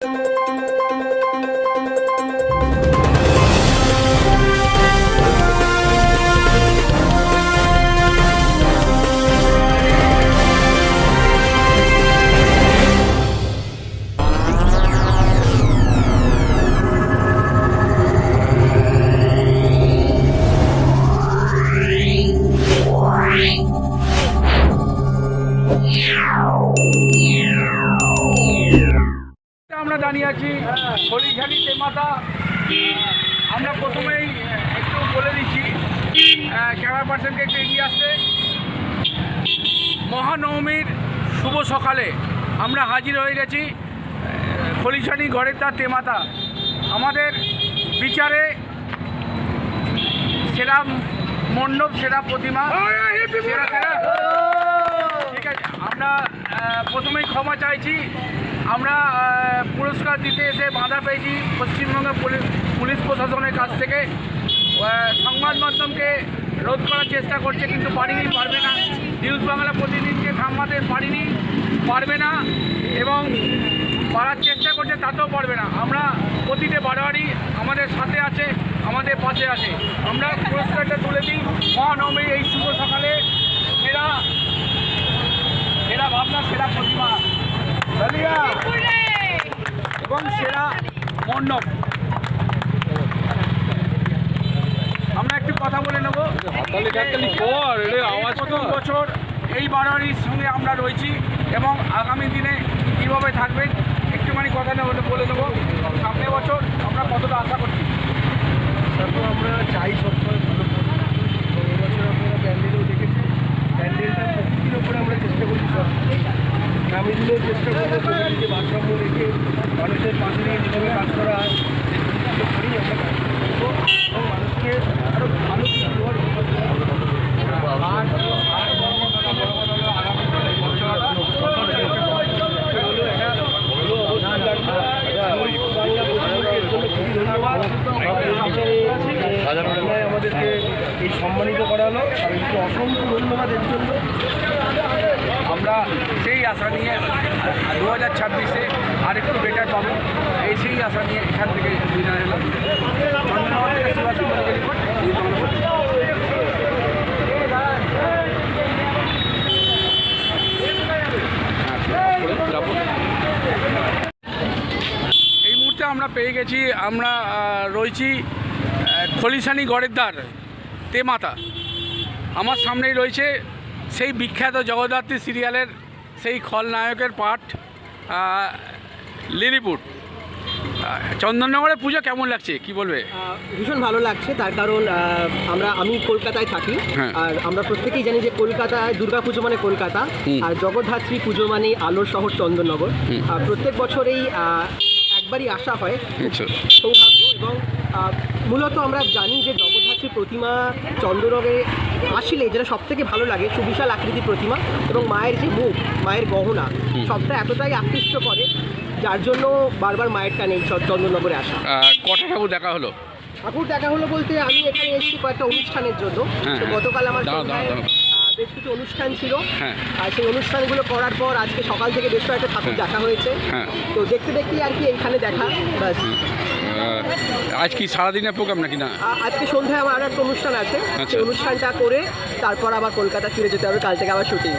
আমরা আছি হরিখালি তেমাতা আমরা প্রথমেই একটু বলে দিচ্ছি ক্যামেরা পার্সনকে একটু এগিয়ে আসতে। মহানবমীর শুভ সকালে আমরা হাজির হয়ে গেছি খলিশানি ঘরের তার তেমাতা আমাদের বিচারে সেরা মণ্ডপ, সেরা প্রতিমা ঠিক আছে, আমরা প্রথমেই ক্ষমা চাইছি। আমরা পুরস্কার দিতে এসে বাধা পেয়েছি পশ্চিমবঙ্গের পুলিশ পুলিশ প্রশাসনের কাছ থেকে। সংবাদ মাধ্যমকে রোধ করার চেষ্টা করছে, কিন্তু পারিনি, পারবে না। নিউজ বাংলা প্রতিদিনকে থামাতে পারিনি, পারবে না, এবং পারার চেষ্টা করছে, তাতেও পারবে না। আমরা প্রতিটি বাড়াবাড়ি আমাদের সাথে আছে, আমাদের পাশে আছে। আমরা পুরস্কারটা তুলে দিই। মহানবমীর এই শুভ সকালে, সেরা সেরা ভাবনা, সেরা প্রতিমা এবং সেরা মণ্ডপ। আমরা একটু কথা বলে নেব। বছর এই বাড়াবাড়ির সঙ্গে আমরা রয়েছি এবং আগামী দিনে কীভাবে থাকবেন একটুখানি কথা নেব বলে নেব। সামনে বছর আমরা কতটা আশা করছি? আশা তো আমরা চাই সবসময় ভালো এবছর আপনারা প্যান্ডেলও দেখেছেন প্যান্ডেলটা প্রকৃতির ওপরে আমরা চেষ্টা করছি দিনেও চেষ্টা করব প্রকৃতিকে ভারসাম্য রেখে মানুষের পাশে নিয়ে যেভাবে কাজ করা হয়। মানুষকে আরও ভালো কিছু দেওয়ার ব্যবস্থা করব। আর আর বড় কথা বড় কথা হলো আগামী দিনে বছর হলো এটা ভালো অবস্থান লাগবে বাংলা প্রতিনিধির জন্য খুবই ধন্যবাদ আপনারা আমাদেরকে এই সম্মানিত করা হলো তাদেরকে অসংখ্য ধন্যবাদ এর জন্য আমরা সেই আশা নিয়ে দু হাজার ছাব্বিশে আরেকটু বেটার পাবো এই সেই আশা নিয়ে এখান থেকে বিদায় এলাম ধন্যবাদ থেকে সুভাষ চন্দ্র রিপোর্ট নিউজ বাংলা প্রতিনিধি। এই মুহূর্তে আমরা পেয়ে গেছি আমরা রয়েছি খলিসানি খলিশানি গড়ের দ্বার তেমাতা। আমার সামনেই রয়েছে সেই বিখ্যাত জগদ্ধাত্রী সিরিয়ালের সেই খলনায়কের পাঠ আহ, লিলিপুট চন্দননগরের পুজো কেমন লাগছে কি বলবে? ভীষণ ভালো লাগছে তার কারণ আমরা আমি কলকাতায় থাকি। হ্যাঁ। আর আমরা প্রত্যেকেই জানি যে কলকাতায় দুর্গা পুজো মানে কলকাতা। আর জগদ্ধাত্রী পুজো মানে আলোর শহর চন্দননগর। আর প্রত্যেক বছরেই একবারই আসা হয়। আচ্ছা। সৌভাগ্য এবং মূলত আমরা জানি যে জগদ্ধাত্রী প্রতিমা চন্দ্রনগরে আসলে যেটা সব থেকে ভালো লাগে সুবিশাল আকৃতির প্রতিমা এবং মায়ের যে মুখ মায়ের গহনা সবটা এতটাই আকৃষ্ট করে যার জন্য বারবার মায়ের টানে এই চ- চন্দননগরে আসা। কটা ঠাকুর দেখা হলো? ঠাকুর দেখা হলো বলতে আমি এখানে এসেছি কয়েকটা অনুষ্ঠানের জন্য। হ্যাঁ। গতকাল আমার বেশ কিছু অনুষ্ঠান ছিল। হ্যাঁ। আর সেই অনুষ্ঠানগুলো করার পর আজকে সকাল থেকে বেশ কয়েকটা ঠাকুর হ্যাঁ। দেখা হয়েছে। হ্যাঁ। তো দেখতে দেখতে আর কি এইখানে দেখা ব্যাস। আজ কি সারাদিনের প্রোগ্রাম নাকি না? আজকে সন্ধ্যায় আমার আর একটা অনুষ্ঠান আছে। আচ্ছা। সেই অনুষ্ঠানটা করে তারপর আবার কলকাতা ফিরে যেতে হবে। কাল থেকে আবার shooting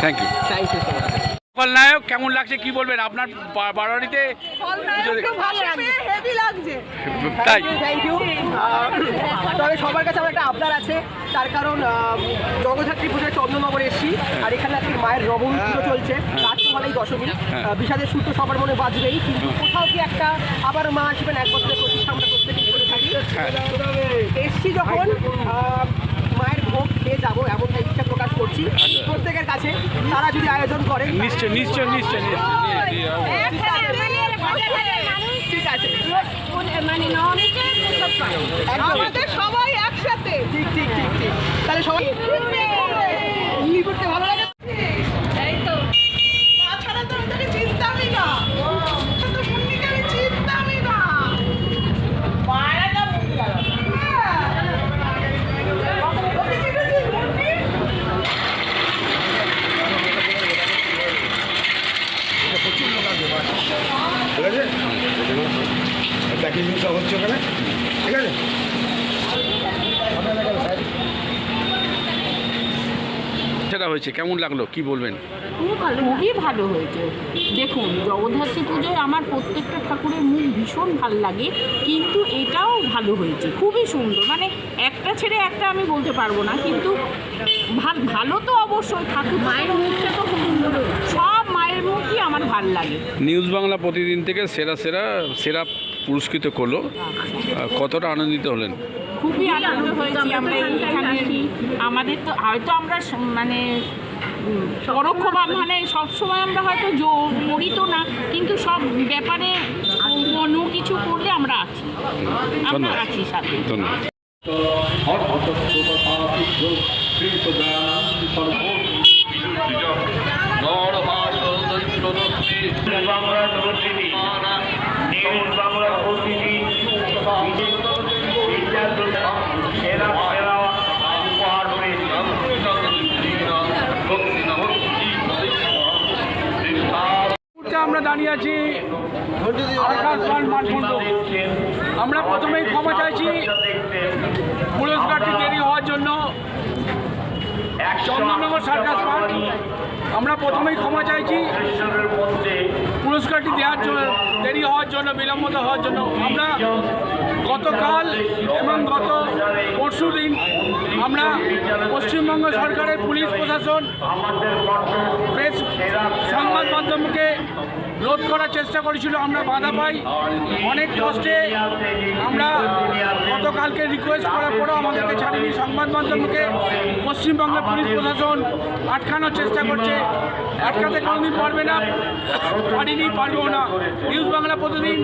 thank you thank you খলনায়ক কেমন লাগছে কি বলবেন? আপনার বা- বাড়াবাড়িতে পুজো লাগছে। তাই? তবে সবার কাছে আমার একটা আবদার আছে। তার কারণ জগদ্ধাত্রী পুজোয় চন্দ্রনগরে এসেছি। আর এখানে আজকে মায়ের নবমী পুজো চলছে। রাত হলেই দশমী। হ্যাঁ। বিষাদের সূত্র সবার মনে বাজবেই। কিন্তু কোথাও কি একটা আবার মা আসবেন এক বছরের প্রতিষ্ঠা আমরা প্রত্যেকেই করে থাকি? হ্যাঁ। এসছি যখন মায়ের ভোগ খেয়ে যাব এমনটা ইচ্ছা প্রকাশ করছি। প্রত্যেকের কাছে তারা যদি আয়োজন করে নিশ্চয় নিশ্চয় নিশ্চয় ঠিক আছে মানে সবাই একসাথে ঠিক ঠিক ঠিক ঠিক তাহলে সবাই ভালো লাগে এই তো মা ছাড়া তো আমি তোকে চিনতামই না তো মুন্নিকে আমি চিনতামই না মায়েরা না মুন্নি ওকে চিনেছিস মুন্নি প্রচুর লোক আসবে একই জিনিসটা হচ্ছে ওখানে ঠিক আছে আপনারা কেন সাইড সেটা হয়েছে? কেমন লাগল? কি বলবেন? খুব ভালো খুবই ভালো হয়েছে। দেখুন জগদ্ধাত্রী পুজোয় আমার প্রত্যেকটা ঠাকুরের মুখ ভীষণ ভালো লাগে কিন্তু এটাও ভালো হয়েছে। খুবই সুন্দর। মানে একটা ছেড়ে একটা আমি বলতে পারব না কিন্তু ভালো ভালো তো অবশ্যই। ঠাকুর মায়ের মুখটা তো খুব সুন্দর সব মায়ের মুখই আমার ভালো লাগে। নিউজ বাংলা প্রতিদিন থেকে সেরা সেরা সেরা পুরস্কৃত করল। কতটা আনন্দিত হলেন? খুবই আনন্দ হয়েছি আমরা এখানে আমাদের তো হয়তো আমরা মানে উম, পরোক্ষ বা মানে সবসময় আমরা হয়তো জো- করি তো না কিন্তু সব ব্যাপারে কোনো কিছু করলে আমরা আছি। আমরা। আছি সাথে। ধন্যবাদ। বাংলার বাংলার প্রতিনিধি সেরা সেরা উপহার মুহূর্তে আমরা দাঁড়িয়ে আছি আমরা প্রথমেই ক্ষমা চাইছি পুরস্কারটি দেরি হওয়ার জন্য। চন্দননগর সার্কাস মাঠ আমরা প্রথমেই ক্ষমা চাইছি। পুরস্কারটি দেওয়ার জন্য, দেরি হওয়ার জন্য, বিলম্বিত হওয়ার জন্য আমরা গতকাল এবং গত পরশু দিন আমরা পশ্চিমবঙ্গ সরকারের পুলিশ প্রশাসন, প্রেস, সংবাদ মাধ্যমকে রোধ করার চেষ্টা করেছিল, আমরা বাধা পাই। অনেক কষ্টে আমরা গতকালকে রিকোয়েস্ট করার পরেও আমাদেরকে ছাড়েনি। সংবাদ মাধ্যমকে পশ্চিমবঙ্গের পুলিশ প্রশাসন আটকানোর চেষ্টা করছে। আটকাতে কোনোদিন পারবে না, পারিনি পারবেও না। নিউজ বাংলা প্রতিদিন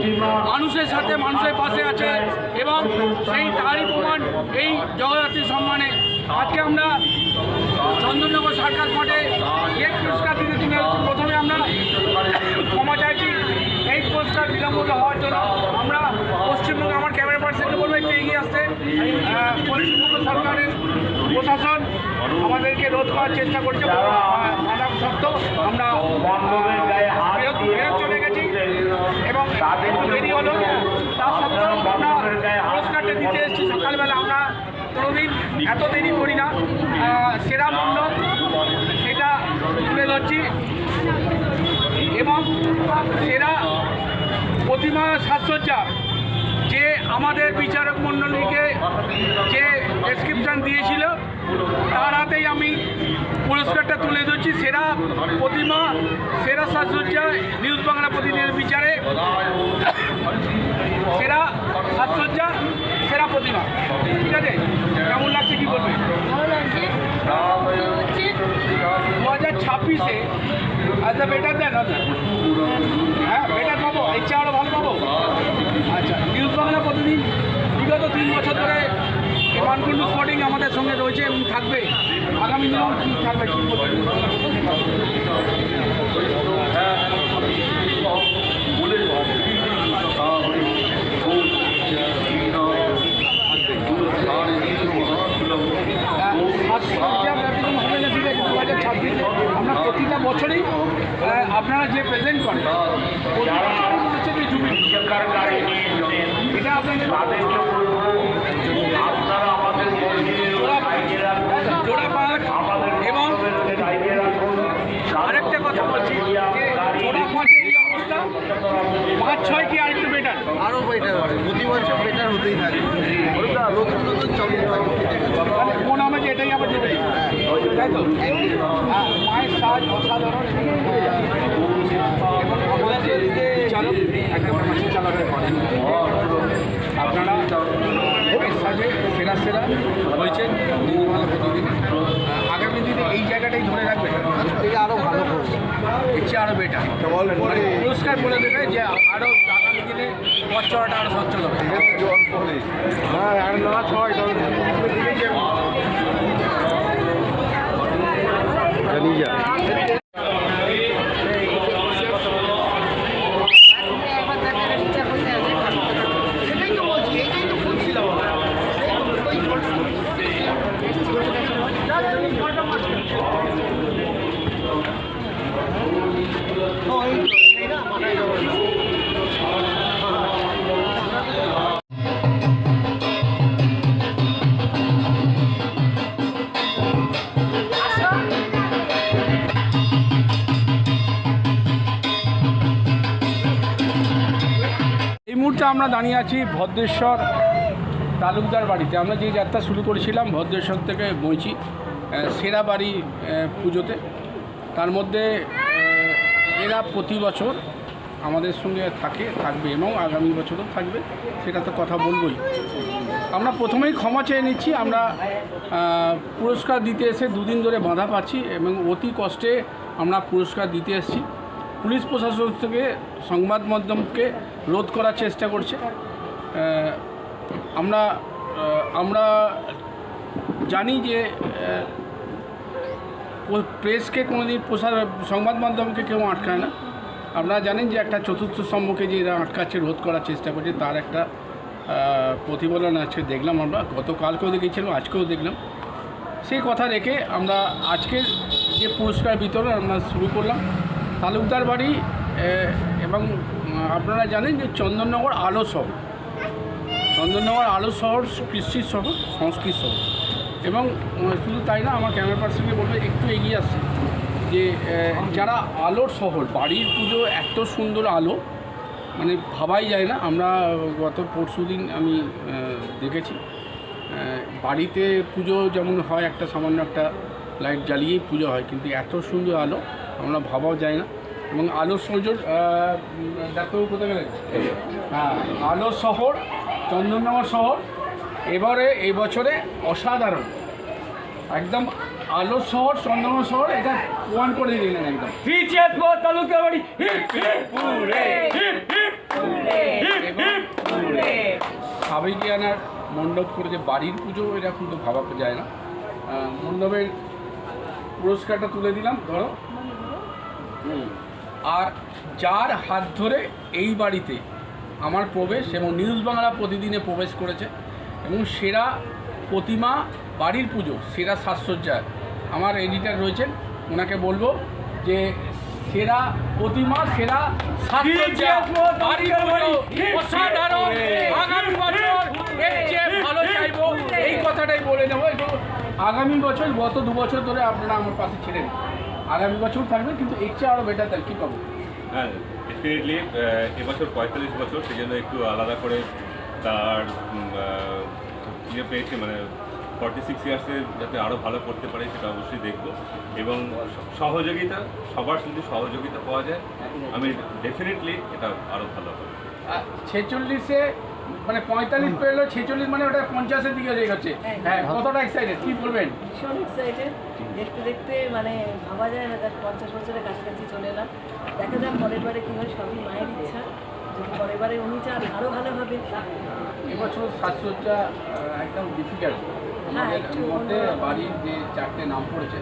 মানুষের সাথে, মানুষের পাশে আছে এবং সেই তারই প্রমাণ এই জগদ্ধাত্রী সম্মানে। আজকে আমরা চন্দননগর সার্কাস মাঠে এক পুরস্কার দিতে চলে প্রথমে আমরা ক্ষমা চাইছি এই পুরস্কার বিলম্বিত হওয়ার জন্য আমরা পশ্চিমবঙ্গে আমার ক্যামেরা পার্সনকে বলব, একটু এগিয়ে আসতে। পশ্চিমবঙ্গ সরকারের প্রশাসন আমাদেরকে রোধ করার চেষ্টা করছে মানব সত্ত্বেও আমরা চলে গেছি। এবং একটু দেরি হলো, তা সত্ত্বেও আমরা পুরস্কারটা দিতে এসেছি। সকালবেলা আমরা কোনোদিন এত দেরি করি না। সেরা মণ্ডপ, সেটা তুলে ধরছি। এবং সেরা প্রতিমা সাজসজ্জা। যে আমাদের বিচারক মণ্ডলীকে যে প্রেসক্রিপশান দিয়েছিল, তার হাতেই আমি পুরস্কারটা তুলে ধরছি। সেরা প্রতিমা, সেরা সাজসজ্জা, নিউজ বাংলা প্রতিদিনের বিচারে। সেরা সাজসজ্জা, সেরা প্রতিমা। ঠিক আছে? আচ্ছা বেটার দেন আচ্ছা। হ্যাঁ বেটার পাবো চেয়ে আরও ভালো পাবো। আচ্ছা নিউজ বাংলা প্রতিদিন বিগত তিন বছর ধরে এই মানকুণ্ডু স্পটিং আমাদের সঙ্গে রয়েছে এবং থাকবে। আগামী দিনেও থাকবে কি বলবেন? আমরা প্রতিটা বছরেই আপনারা যে প্রেজেন্ট করেন এটা আপনাদের এবং আরেকটা কথা বলছি যে জোড়া পাঁচের এই অবস্থা পাঁচ ছয় কি আরেকটু বেটার আরও বেটার হবে। প্রতি বছর বেটার হতেই থাকে। নতুন নতুন থাকে মানে কোন হবে এটাই আবার যেতে তাই তো? মায়ের সাজ অসাধারণ এবং আমাদের যে চালক একদম মাসিক চালক করেন আপনারা মায়ের সাজে সেরা সেরা হয়েছেন। নির্মলা প্রতিদিন আগামী দিনে এই জায়গাটাই ধরে রাখবেন। থেকে আরও ভালো করব এর চেয়ে আরও বেটার মানে পুরস্কার বলে দেবে যে পথ চলাটা আরও সচ্ছল হবে জল পড়ে হ্যাঁ আর না ছয় জানি যা মুহূর্তে আমরা দাঁড়িয়ে আছি ভদ্রেশ্বর তালুকদার বাড়িতে। আমরা যে যাত্রা শুরু করেছিলাম ভদ্রেশ্বর থেকে বইছি সেরা বাড়ি পুজোতে। তার মধ্যে এরা প্রতি বছর আমাদের সঙ্গে থাকে, থাকবে এবং আগামী বছরও থাকবে, সেটা তো কথা বলবই। আমরা প্রথমেই ক্ষমা চেয়ে নিচ্ছি, আমরা পুরস্কার দিতে এসে দুদিন ধরে বাধা পাচ্ছি এবং অতি কষ্টে আমরা পুরস্কার দিতে এসেছি। পুলিশ প্রশাসন থেকে সংবাদ মাধ্যমকে রোধ করার চেষ্টা করছে। আমরা আমরা জানি যে প্রেসকে কোনোদিন প্রসার, সংবাদ মাধ্যমকে কেউ আটকায় না। আপনারা জানেন যে একটা চতুর্থ স্তম্ভকে যে এরা আটকাচ্ছে, রোধ করার চেষ্টা করছে, তার একটা প্রতিফলন আজকে দেখলাম আমরা, গতকালকেও দেখেছিলাম, আজকেও দেখলাম। সেই কথা রেখে আমরা আজকের যে পুরস্কার বিতরণ আমরা শুরু করলাম। তালুকদার বাড়ি এবং আপনারা জানেন যে চন্দননগর আলো শহর। চন্দননগর আলো শহর কৃষি শহর, সংস্কৃত শহর। এবং শুধু তাই না, আমার ক্যামেরা পার্সনকে বলবে, একটু এগিয়ে আসছে। যে যারা আলোর শহর, বাড়ির পুজো এত সুন্দর আলো মানে ভাবাই যায় না। আমরা গত পরশু দিন আমি দেখেছি বাড়িতে পুজো যেমন হয়, একটা সামান্য একটা লাইট জ্বালিয়েই পুজো হয়, কিন্তু এত সুন্দর আলো, আমরা ভাবাও যায় না। এবং আলোর সৌজর ডাক্তারবাবু কোথায় গেলেন? হ্যাঁ আলো শহর চন্দননগর শহর এবারে এই বছরে অসাধারণ। একদম আলো শহর চন্দননগর শহর এটা প্রমাণ করে দিলেন একদম। সাবেকিয়ানার মণ্ডপ করে যে বাড়ির পুজো এটা কিন্তু ভাবা যায় না। মণ্ডপের পুরস্কারটা তুলে দিলাম ধরো। হুম। আর যার হাত ধরে এই বাড়িতে আমার প্রবেশ এবং নিউজ বাংলা প্রতিদিনে প্রবেশ করেছে এবং সেরা প্রতিমা বাড়ির পুজো সেরা সাজসজ্জা আমার এডিটার রয়েছেন। ওনাকে বলব যে সেরা প্রতিমা সেরা সাজসজ্জা বাড়ির পুজো অসাধারণ। আগামী বছর এর চেয়ে ভালো চাইব। এই কথাটাই বলে নেব। আগামী বছর গত দু বছর ধরে আপনারা আমার পাশে ছিলেন। আগামী বছর থাকবে কিন্তু এর চেয়ে আরও বেটার তার কী পাবো? হ্যাঁ ডেফিনেটলি এবছর পঁয়তাল্লিশ বছর সেই জন্য একটু আলাদা করে তার ইয়ে পেয়েছে মানে ফর্টি সিক্স ইয়ার্সে যাতে আরও ভালো করতে পারে সেটা অবশ্যই দেখব। এবং সহযোগিতা সবার যদি সহযোগিতা পাওয়া যায় আমি ডেফিনেটলি এটা আরও ভালো হবে ছেচল্লিশে মানে পঁয়তাল্লিশ পেল ছেচল্লিশ মানে ওটা পঞ্চাশের দিকে হয়ে গেছে। হ্যাঁ। কতটা এক্সাইটেড কী বলবেন? ভীষণ এক্সাইটেড দেখতে দেখতে মানে ভাবা যায় না দেখ পঞ্চাশ বছরের কাছাকাছি চলে এলাম। দেখা যাক পরের বারে কী হয় সবই মায়ের ইচ্ছা। যদি পরের বারে উনি চান আরও ভালো হবে। এবছর সাজসজ্জা একদম ডিফিকাল্ট আমাদের একটু মধ্যে বাড়ির যে চারটে নাম পড়েছে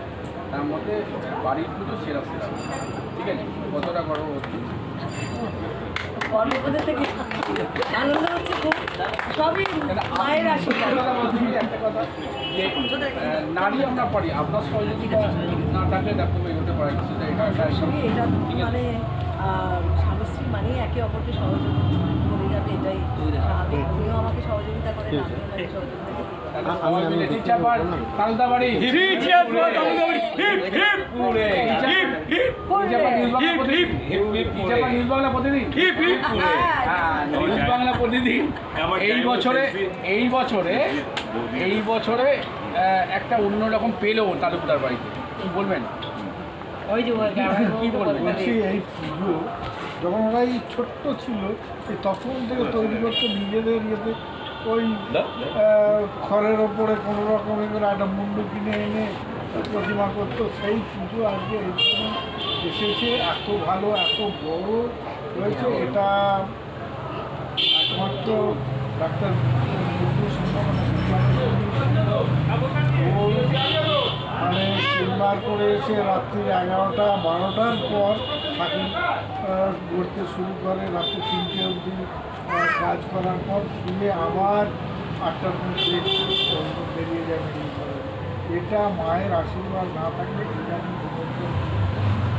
তার মধ্যে বাড়ির পুজো সেরা সেরা। ঠিক আছে? কতটা করো গর্ভবোধের থেকে আনন্দ হচ্ছে খুব। সবই মায়ের আশীর্বাদ। নারী আমরা পারি আপনার সহযোগিতা না থাকলে পারে এটা। মানে স্বামী মানেই একে অপরকে সহযোগিতা করে যাবে এটাই। উনিও আমাকে সহযোগিতা করেন আমিও সহযোগিতা প্রতিদিন হ্যাঁ এই বছরে এই বছরে এই বছরে একটা অন্যরকম পেল তালুকদার বাড়িতে কি বলবেন ওই যে বলবেন এই যখন ওরা ছোট্ট ছিল তখন থেকে তৈরি করতো নিজেদের ইয়েতে ওই খড়ের ওপরে কোনো রকমের করে একটা মুন্ডু কিনে এনে প্রতিমা করতো সেই পুজো আজকে এসেছে এত ভালো এত বড় হয়েছে এটা একমাত্র ডাক্তার মানে চেম্বার করে এসে রাত্রি এগারোটা বারোটার পর ঠাকুর ঘুরতে শুরু করে রাত্রি তিনটে অবধি। কাজ করার পর শুনে আবার আটটার মধ্যে বেরিয়ে মেডিকেল এটা মায়ের আশীর্বাদ না থাকলে এটা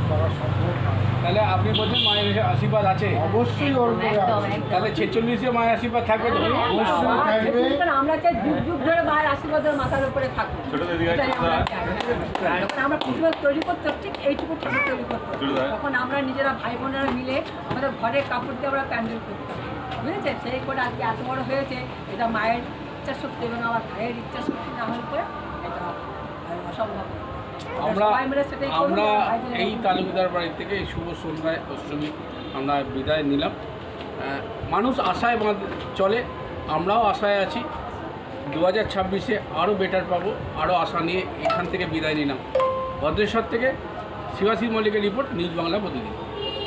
করা সম্ভব না। তাহলে আপনি বলছেন মায়ের আশীর্বাদ আছে? অবশ্যই ওর তাহলে ছেচল্লিশে মায়ের আশীর্বাদ থাকবে অবশ্যই থাকবে। আমরা চাই যুগ যুগ ধরে মায়ের আশীর্বাদের মাথার উপরে এটাই আমরা প্রতিমা তৈরি করতে ঠিক এইটুকু ঠাকুর তৈরি দাদা। তখন আমরা নিজেরা ভাই বোনেরা মিলে আমাদের ঘরের কাপড় দিয়ে আমরা প্যান্ডেল করতাম বুঝেছেন সেই করে আজকে এত বড় হয়েছে এটা মায়ের ইচ্ছা শক্তি এবং আমার ভাইয়ের ইচ্ছা শক্তি না হলে পরে এটা অসম্ভব। আমরা আমরা এই। তালুকদার বাড়ি থেকে এই শুভ সন্ধ্যায় অষ্টমী আমরা বিদায় নিলাম। মানুষ আশায় বাঁধ চলে আমরাও আশায় আছি। দু হাজার ছাব্বিশে আরও বেটার পাবো আরও আশা নিয়ে এখান থেকে বিদায় নিলাম। ভদ্রেশ্বর থেকে শিবাশী মল্লিকের রিপোর্ট নিউজ বাংলা প্রতিদিন।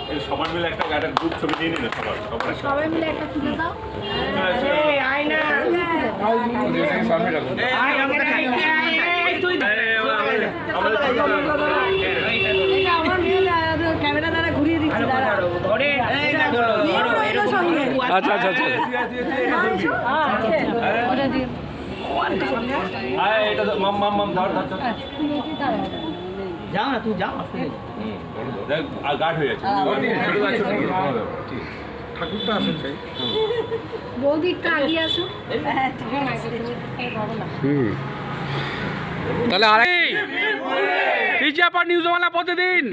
এই সবার মিলে একটা একটা গ্রুপ ছবি নিয়ে নিল সবার সবার সবাই মিলে একটা তুলে দাও ক্যামেরা দ্বারা ঘুরিয়ে দিচ্ছি। আচ্ছা আচ্ছা আচ্ছা হ্যাঁ। ওটা দিয়ে দেখ, আর গার্ড হয়ে যাচ্ছে। ঠাকুরটা আসেন চাই বৌদি একটু আগিয়ে আসো। হ্যাঁ। তাহলে আরে নিউজ বাংলা প্রতিদিন।